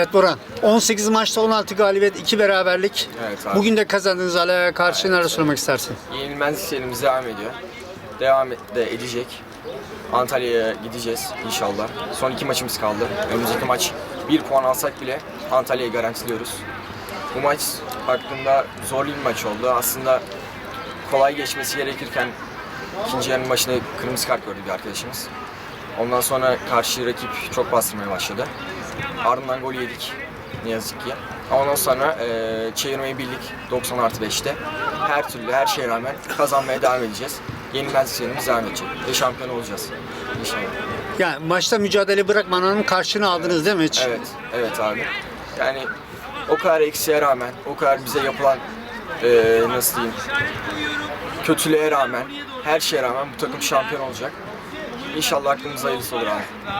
Evet Boran, 18 maçta 16 galibiyet, 2 beraberlik. Evet abi. Bugün de kazandığınız alaya karşı neler söylemek istersin? Yenilmezlik serimiz devam ediyor. Devam de edecek. Antalya'ya gideceğiz inşallah. Son iki maçımız kaldı. Önümüzdeki maç bir puan alsak bile Antalya'yı garantiliyoruz. Bu maç hakkında zorlu bir maç oldu. Aslında kolay geçmesi gerekirken ikinci yarının başında kırmızı kart gördü bir arkadaşımız. Ondan sonra karşı rakip çok bastırmaya başladı. Ardından gol yedik ne yazık ki. Ondan sonra eee çevirmeyi bildik 90 artı 5'te. Her türlü her şeye rağmen kazanmaya devam edeceğiz. Yenilmezlik serimiz devam edecek ve şampiyon olacağız inşallah. Yani maçta mücadele bırakmanın karşını aldınız değil mi hiç? Evet, evet abi. Yani o kadar eksiğe rağmen, o kadar bize yapılan eee, nasıl diyeyim, kötülüğe rağmen, her şeye rağmen bu takım şampiyon olacak. İnşallah aklımız hayırlısı olur abi.